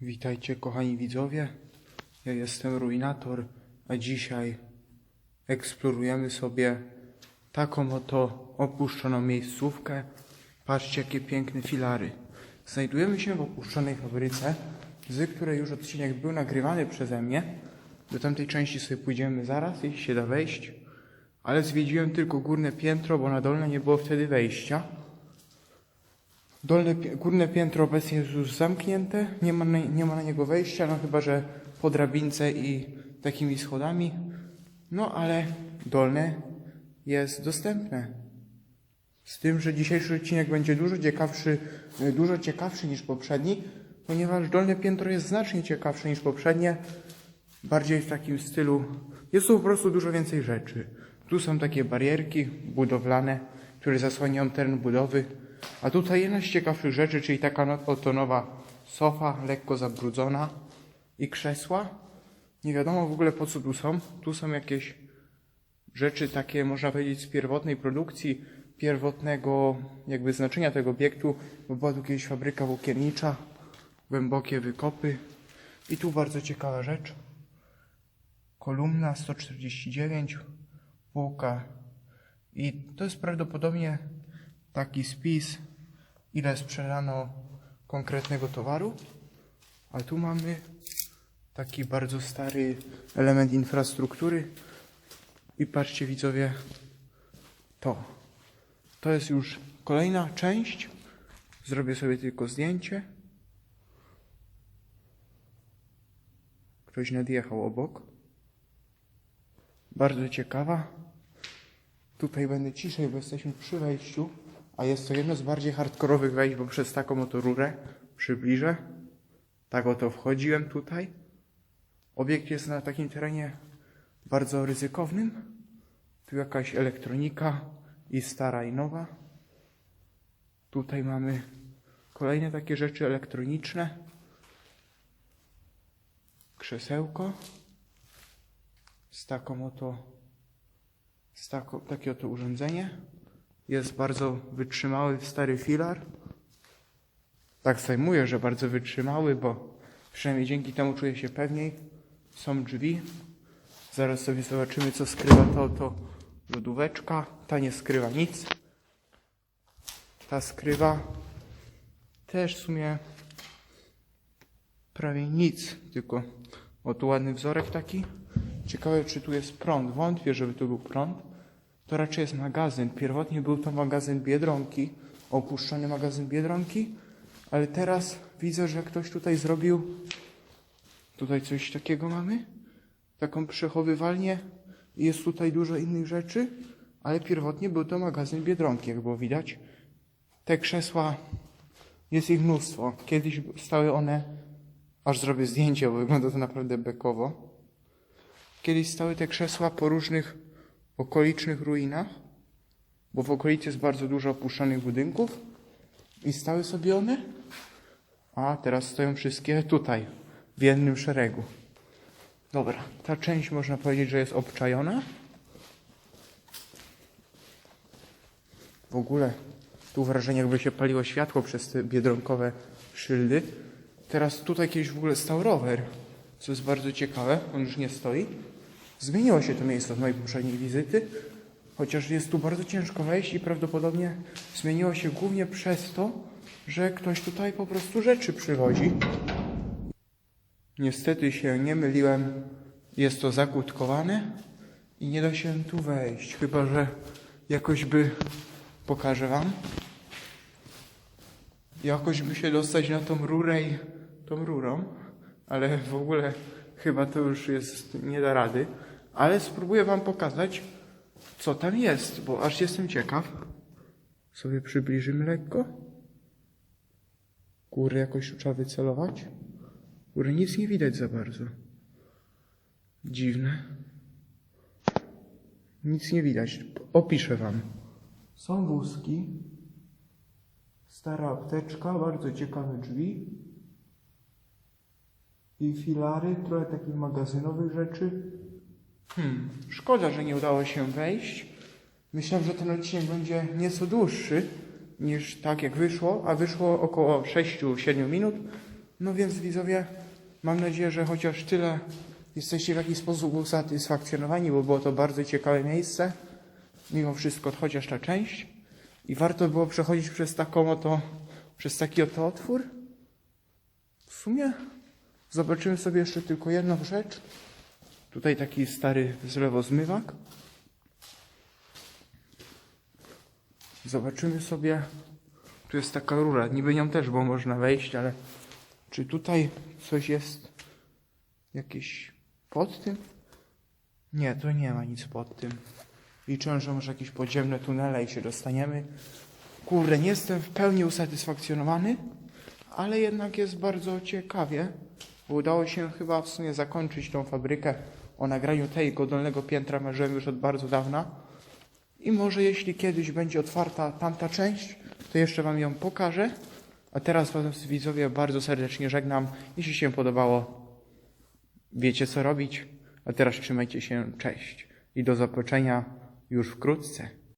Witajcie kochani widzowie. Ja jestem Ruinator, a dzisiaj eksplorujemy sobie taką oto opuszczoną miejscówkę. Patrzcie jakie piękne filary. Znajdujemy się w opuszczonej fabryce, z której już odcinek był nagrywany przeze mnie. Do tamtej części sobie pójdziemy zaraz, jeśli się da wejść. Ale zwiedziłem tylko górne piętro, bo na dolne nie było wtedy wejścia. Dolne, górne piętro obecnie jest już zamknięte, nie ma, na, nie ma na niego wejścia, no chyba, że po drabince i takimi schodami. No ale dolne jest dostępne. Z tym, że dzisiejszy odcinek będzie dużo ciekawszy, e, dużo ciekawszy niż poprzedni, ponieważ dolne piętro jest znacznie ciekawsze niż poprzednie. Bardziej w takim stylu. Jest tu po prostu dużo więcej rzeczy. Tu są takie barierki budowlane, które zasłaniają teren budowy. A tutaj jedna z ciekawszych rzeczy, czyli taka no- oto nowa sofa, lekko zabrudzona i krzesła. Nie wiadomo w ogóle po co tu są. Tu są jakieś rzeczy takie, można powiedzieć, z pierwotnej produkcji, pierwotnego jakby znaczenia tego obiektu, bo była tu kiedyś fabryka włókiennicza, głębokie wykopy. I tu bardzo ciekawa rzecz. Kolumna 149, półka. I to jest prawdopodobnie taki spis, ile sprzedano konkretnego towaru. A tu mamy taki bardzo stary element infrastruktury. I patrzcie widzowie, to. To jest już kolejna część. Zrobię sobie tylko zdjęcie. Ktoś nadjechał obok. Bardzo ciekawa. Tutaj będę ciszej, bo jesteśmy przy wejściu, a jest to jedno z bardziej hardkorowych wejść, bo przez taką oto rurę przybliżę. Tak oto wchodziłem tutaj. Obiekt jest na takim terenie bardzo ryzykownym. Tu jakaś elektronika i stara i nowa. Tutaj mamy kolejne takie rzeczy elektroniczne. Krzesełko z taką oto z tako, takie oto urządzenie. Jest bardzo wytrzymały, stary filar. Tak zajmuję, że bardzo wytrzymały, bo przynajmniej dzięki temu czuję się pewniej. Są drzwi. Zaraz sobie zobaczymy, co skrywa to oto lodóweczka. Ta nie skrywa nic. Ta skrywa też w sumie prawie nic, tylko oto ładny wzorek taki. Ciekawe, czy tu jest prąd. Wątpię, żeby tu był prąd. To raczej jest magazyn. Pierwotnie był to magazyn Biedronki, opuszczony magazyn Biedronki, ale teraz widzę, że ktoś tutaj zrobił. Tutaj coś takiego mamy. Taką przechowywalnię. Jest tutaj dużo innych rzeczy, ale pierwotnie był to magazyn Biedronki, jak było widać. Te krzesła, jest ich mnóstwo. Kiedyś stały one, aż zrobię zdjęcie, bo wygląda to naprawdę bekowo. Kiedyś stały te krzesła po różnych okolicznych ruinach, bo w okolicy jest bardzo dużo opuszczonych budynków i stały sobie one, a teraz stoją wszystkie tutaj, w jednym szeregu. Dobra, ta część można powiedzieć, że jest obczajona. W ogóle tu wrażenie jakby się paliło światło przez te biedronkowe szyldy. Teraz tutaj kiedyś w ogóle stał rower, co jest bardzo ciekawe, on już nie stoi. Zmieniło się to miejsce od mojej poprzedniej wizyty, chociaż jest tu bardzo ciężko wejść i prawdopodobnie zmieniło się głównie przez to, że ktoś tutaj po prostu rzeczy przywozi. Niestety się nie myliłem, jest to zakłódkowane i nie da się tu wejść, chyba że jakoś by, pokażę wam, jakoś by się dostać na tą rurę i tą rurą, ale w ogóle chyba to już jest, nie da rady, ale spróbuję wam pokazać, co tam jest, bo aż jestem ciekaw. Sobie przybliżymy lekko. Góry jakoś trzeba wycelować. Góry nic nie widać za bardzo. Dziwne. Nic nie widać. Opiszę wam. Są wózki. Stara apteczka, bardzo ciekawe drzwi. I filary, trochę takich magazynowych rzeczy. Hmm, szkoda, że nie udało się wejść. Myślałem, że ten odcinek będzie nieco dłuższy niż tak jak wyszło, a wyszło około 6-7 minut. No więc widzowie, mam nadzieję, że chociaż tyle jesteście w jakiś sposób usatysfakcjonowani, bo było to bardzo ciekawe miejsce. Mimo wszystko, chociaż ta część. I warto było przechodzić przez taką oto, przez taki oto otwór. W sumie zobaczymy sobie jeszcze tylko jedną rzecz. Tutaj taki stary zlewozmywak. Zobaczymy sobie. Tu jest taka rura. Niby nią też było można wejść, ale czy tutaj coś jest jakieś pod tym? Nie, to nie ma nic pod tym. Liczę, że może jakieś podziemne tunele i się dostaniemy. Kurde, nie jestem w pełni usatysfakcjonowany, ale jednak jest bardzo ciekawie. Bo udało się chyba w sumie zakończyć tą fabrykę. O nagraniu tego dolnego piętra marzyłem już od bardzo dawna. I może jeśli kiedyś będzie otwarta tamta część, to jeszcze Wam ją pokażę. A teraz Was widzowie bardzo serdecznie żegnam. Jeśli się podobało, wiecie co robić. A teraz trzymajcie się, cześć. I do zobaczenia już wkrótce.